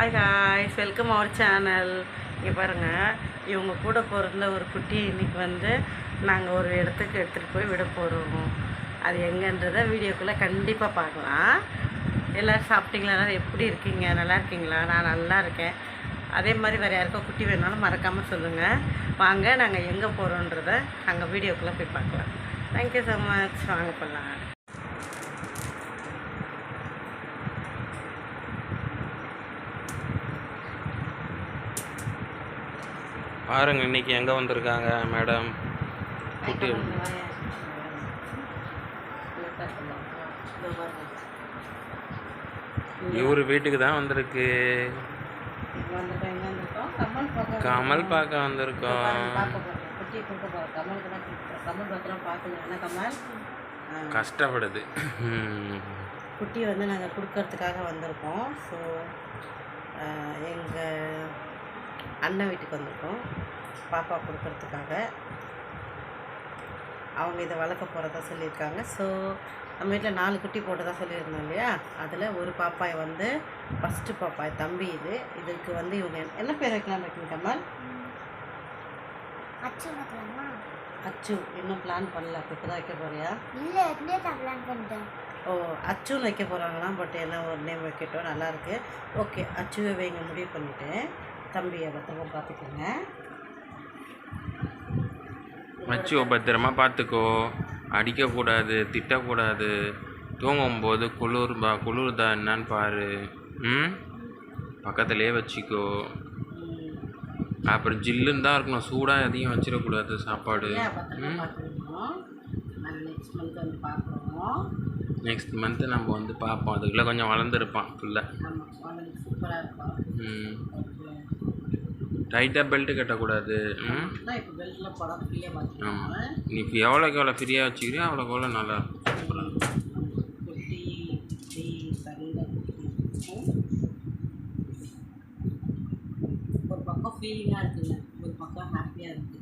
Hi ஹாய்ஸ் welcome our channel இங்கே பாருங்கள் இவங்க கூட பிறந்த ஒரு குட்டி இன்றைக்கி வந்து நாங்கள் ஒரு இடத்துக்கு எடுத்துகிட்டு போய் விட போகிறோம் அது எங்கன்றதை வீடியோக்குள்ளே கண்டிப்பாக பார்க்கலாம். எல்லோரும் சாப்பிட்டீங்களா? எப்படி இருக்கீங்க? நல்லா இருக்கீங்களா? நான் நல்லா இருக்கேன். அதே மாதிரி வேறு யாருக்கோ குட்டி வேணாலும் மறக்காமல் சொல்லுங்கள் வாங்க நாங்கள் எங்கே போகிறோன்றத அங்கே வீடியோக்குள்ளே போய் பார்க்கலாம். தேங்க்யூ ஸோ மச் வாங்க போகலாம் பாருங்க இன்னைக்கு எங்கே வந்திருக்காங்க மேடம்? குட்டி இவர் வீட்டுக்கு தான் வந்திருக்கு. கமல் பார்க்க வந்திருக்கோம். கஷ்டப்படுது. குட்டி வந்து நாங்கள் கொடுக்கறதுக்காக வந்திருக்கோம். ஸோ எங்கள் அண்ணன் வீட்டுக்கு வந்திருக்கோம். பாப்பா கொடுக்கறதுக்காக. அவங்க இதை வளர்க்க போகிறதா சொல்லியிருக்காங்க. ஸோ நம்ம வீட்டில் நாலு குட்டி போட்டதா சொல்லியிருந்தோம் இல்லையா? அதில் ஒரு பாப்பாய் வந்து ஃபஸ்ட்டு பாப்பாய் தம்பி இது. இதுக்கு வந்து இவங்க என்ன பேர் வைக்கலாம் இருக்கீங்க கமல்? அச்சு இன்னும் பிளான் பண்ணல. இப்போ தான் வைக்க போறியா? இல்லை பிளான் பண்ணிட்டேன். ஓ அச்சுன்னு வைக்க போகிறாங்களாம் பட் என்ன ஒரு நேம் வைக்கட்டும். நல்லா இருக்கு. ஓகே அச்சுவை வைங்க முடிவு பண்ணிட்டேன். தம்பியை பத்திரமா பார்த்துக்கோங்க. மச்சுவை பத்திரமா பார்த்துக்கோ. அடிக்கக்கூடாது திட்டக்கூடாது. தூங்கும்போது குளிர் பா குளிருதா என்னன்னு பாரு. ம்? பக்கத்துலேயே வச்சுக்கோ. ம், அப்புறம் ஜில்லுன்னு தான் இருக்கணும். சூடாக எதையும் வச்சிடக்கூடாது சாப்பாடு. நாங்கள் நெக்ஸ்ட் மந்த்து நம்ம வந்து பார்ப்போம். அதுக்குள்ளே கொஞ்சம் வளர்ந்துருப்பான் இருக்கும். ம். டைட்டாக பெல்ட்டு கட்டக்கூடாது. ம் அதான் இப்போ பெல்ட்டில் படம் ஃப்ரீயாக ஆமாம் நீ இப்போ எவ்வளோக்கு எவ்வளோ ஃப்ரீயாக வச்சுக்கிறியோ அவ்வளோக்கு எவ்வளோ நல்லா இருக்கும். குட்டி குட்டி குட்டி ஒரு பக்கம் ஃபீலிங்காக இருக்குங்க. ஒரு பக்கம் ஹாப்பியாக இருக்குது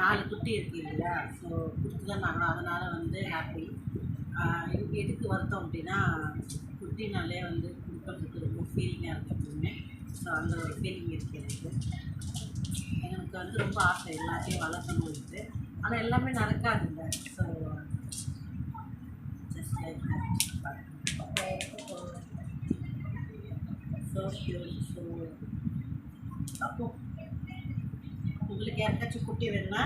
நாலு குட்டி இருக்கு இல்லையா? ஸோ கொடுத்து தான் நாங்கள் அதனால் வந்து ஹாப்பி எனக்கு எதுக்கு வருத்தம் அப்படின்னா குட்டினாலே வந்து கொடுக்கறதுக்கு ரொம்ப ஃபீலிங்காக இருக்குது எப்பவுமே. ஸோ அந்த ஒரு ஃபீலிங் இருக்குது எனக்கு வந்து ரொம்ப ஆசை. எல்லாத்தையும் வளர்க்கணும் இருக்குது ஆனால் எல்லாமே நடக்காதுங்க so just like that. Okay. அப்போ உங்களுக்கு யாருக்காச்சும் குட்டி வேணும்னா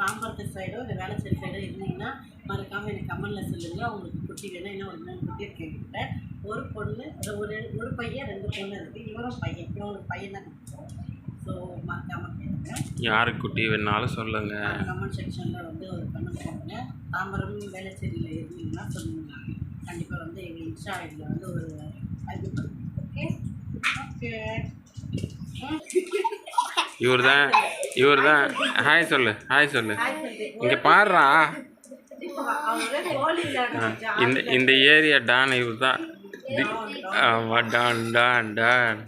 பாம்பரத்து சைடோ இல்லை வேளச்சேரி சைடோ இருந்தீங்கன்னா மறக்காமல் எனக்கு கமெண்டில் சொல்லுங்கள் உங்களுக்கு குட்டி வேணும் இன்னும் ஒரு மூணு குட்டி இருக்கு ஒரு பொண்ணு ஒரு ஒரு ஒரு பையன் ரெண்டு பொண்ணு இருக்குது இவரும் பையன். இவ்வளோ பையன் தான். கொடுத்தோம் ஸோ மறக்காமல் கேளுங்க யாருக்கு குட்டி வேணாலும் சொல்லுங்கள் கமெண்ட் செக்ஷனில் வந்து ஒரு கமெண்ட் பண்ணுங்க தாம்பரம் வேளச்சேரியில் இருந்தீங்கன்னா சொல்லுங்க. கண்டிப்பாக வந்து எங்கள் இன்ஸ்டா ஐடியில் வந்து ஒரு இது பண்ணுங்க ஓகே ஓகே இவர் தான் இவர் தான் ஹாய் சொல்லு. ஹாய் சொல்லு. இங்கே பாடுறா இந்த இந்த ஏரியா டான் இவர் தான் ஆமாம் டான் டான் டான்.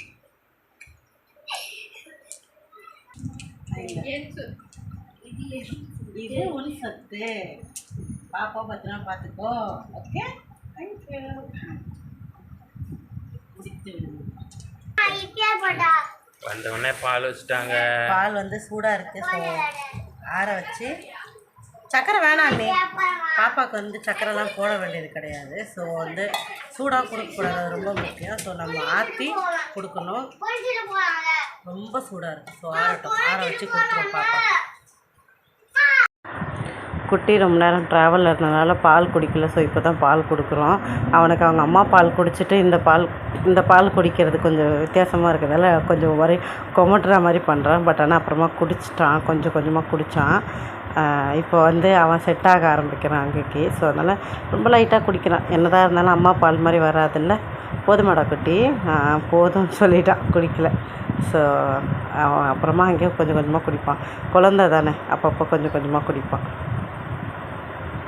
இது ஒளி சத்து. பாப்பா பத்திரமா பார்த்துக்கோ ஓகே வந்த உடனே பால் வச்சுட்டாங்க. பால் வந்து சூடாக இருக்குது ஸோ ஆற வச்சு. சக்கரை வேணாம் நீ பாப்பாவுக்கு வந்து சக்கரைலாம் போட வேண்டியது கிடையாது. ஸோ வந்து சூடாக கொடுக்கக்கூடாது. ரொம்ப முக்கியம். ஸோ நம்ம ஆற்றி கொடுக்கணும். ரொம்ப சூடாக இருக்குது ஸோ ஆறட்டும். ஆற வச்சு கொடுத்துருவோம் பாப்பா. குட்டி ரொம்ப நேரம் ட்ராவலில் இருந்தனால பால் குடிக்கல. ஸோ இப்போ தான் பால் கொடுக்குறோம். அவனுக்கு அவங்க அம்மா பால் குடிச்சிட்டு இந்த பால் இந்த பால் குடிக்கிறது கொஞ்சம் வித்தியாசமாக இருக்கிறதால கொஞ்சம் வரை கொமட்டுற மாதிரி பண்ணுறான் பட் ஆனால் அப்புறமா குடிச்சிட்டான். கொஞ்சம் கொஞ்சமாக குடித்தான் இப்போ வந்து அவன் செட் ஆக ஆரம்பிக்கிறான் அங்கேக்கு. ஸோ அதனால் ரொம்ப லைட்டாக குடிக்கிறான். என்னதான் இருந்தாலும் அம்மா பால் மாதிரி வராதுல்ல. போதுமாடா குட்டி? போதும்னு சொல்லிட்டான். குடிக்கல. ஸோ அவன் அப்புறமா அங்கேயே கொஞ்சம் கொஞ்சமாக குடிப்பான். குழந்த தானே அப்பப்போ கொஞ்சம் கொஞ்சமாக குடிப்பான்.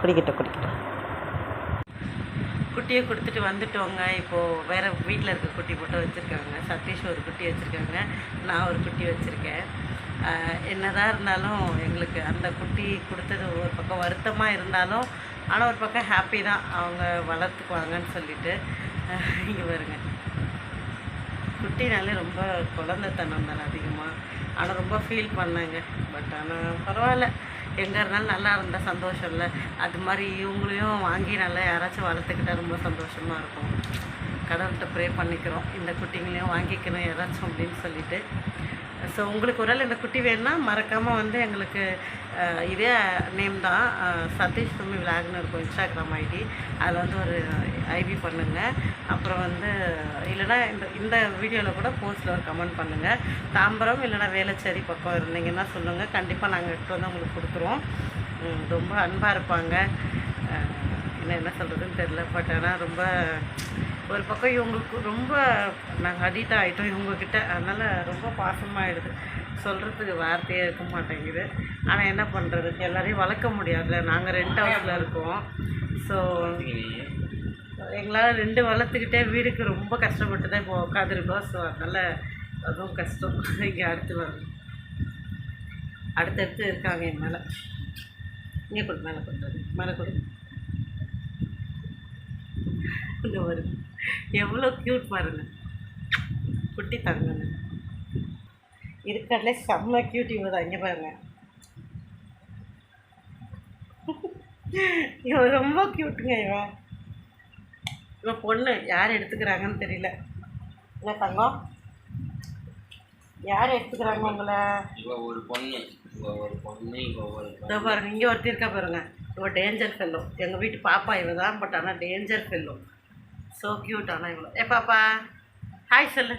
குடிக்கட்டும் குடிக்கட்டும். குட்டியை கொடுத்துட்டு வந்துட்டோங்க. இப்போது வேறு வீட்டில் இருக்க குட்டி மட்டும் வச்சுருக்காங்க. சதீஷ் ஒரு குட்டி வச்சுருக்காங்க. நான் ஒரு குட்டி வச்சுருக்கேன். என்னதான் இருந்தாலும் எங்களுக்கு அந்த குட்டி கொடுத்தது ஒரு பக்கம் வருத்தமாக இருந்தாலும் ஆனால் ஒரு பக்கம் ஹாப்பி தான். அவங்க வளர்த்துக்குவாங்கன்னு சொல்லிட்டு இங்கே வருங்க குட்டினாலே ரொம்ப குழந்தைத்தனம் தானே அதிகமாக ஆனால் ரொம்ப ஃபீல் பண்ணேங்க. பட் ஆனால் பரவாயில்ல. எங்கே இருந்தாலும் நல்லா இருந்தால் சந்தோஷம் இல்லை அது மாதிரி இவங்களையும் வாங்கி நல்லா யாராச்சும் வளர்த்துக்கிட்டா ரொம்ப சந்தோஷமாக இருக்கும். கடவுள்கிட்ட ப்ரே பண்ணிக்கிறோம். இந்த குட்டிங்களையும் வாங்கிக்கணும் யாராச்சும் அப்படின்னு சொல்லிட்டு. ஸோ உங்களுக்கு ஒரு ஆள் இந்த குட்டி வேணும்னா மறக்காமல் வந்து எங்களுக்கு இதே நேம் தான். சதீஷ் தும்மி விலாக்னு இருக்கும் இன்ஸ்டாகிராம் ஐடி அதில் வந்து ஒரு ஐபி பண்ணுங்கள் அப்புறம் வந்து இல்லைன்னா இந்த இந்த வீடியோவில் கூட போஸ்ட்டில் ஒரு கமெண்ட் பண்ணுங்கள் தாம்பரம் இல்லைன்னா வேளச்சேரி பக்கம் இருந்தீங்கன்னா சொல்லுங்கள் கண்டிப்பாக நாங்கள் எடுத்து வந்து உங்களுக்கு கொடுக்குறோம் ரொம்ப அன்பாக இருப்பாங்க. என்ன என்ன சொல்கிறதுன்னு தெரில பட் ஆனால் ரொம்ப ஒரு பக்கம் இவங்களுக்கு ரொம்ப நாங்கள் அடிக்ட் ஆகிட்டோம் இவங்கக்கிட்ட அதனால் ரொம்ப பாசமாகிடுது சொல்கிறதுக்கு வார்த்தையே இருக்க மாட்டேங்குது. ஆனால் என்ன பண்ணுறது எல்லாரையும் வளர்க்க முடியாதுல்ல. நாங்கள் ரெண்ட் ஹவுஸில் இருக்கோம். ஸோ எங்களால் ரெண்டு வளர்த்துக்கிட்டே வீடுக்கு ரொம்ப கஷ்டப்பட்டு தான் இப்போ உட்காந்துருக்கோம் ஸோ அதனால் அதுவும் கஷ்டம். இங்கே அடுத்து வரும் அடுத்தடுத்து இருக்காங்க என் மேலே. இங்கே கொடு மேலே கொண்டு மேலே கொடு. இங்கே வருது எவ்வளோ க்யூட் பாருங்க. குட்டி தங்கங்க. இருக்கிறதுல செம்ம க்யூட் இவங்க தான். இங்கே பாருங்க. இவன் ரொம்ப க்யூட்டுங்க இவன் இவன் பொண்ணு யார் எடுத்துக்கிறாங்கன்னு தெரியல. என்ன தங்கம்? யார் எடுத்துக்கிறாங்க உங்களை? இவ ஒரு பொண்ணு. இவ ஒரு பொண்ணு இவ ஒரு இதோ பாருங்க இங்கே ஒருத்தி இருக்கா பாருங்க. இவ டேஞ்சர் ஃபெல்லோ எங்கள் வீட்டு பாப்பா இவ தான் பட் ஆனால் டேஞ்சர் ஃபெல்லோ ஸோ க்யூட் ஆனால் இவ்வளோ ஏ பாப்பா. ஹாய் சொல்லு.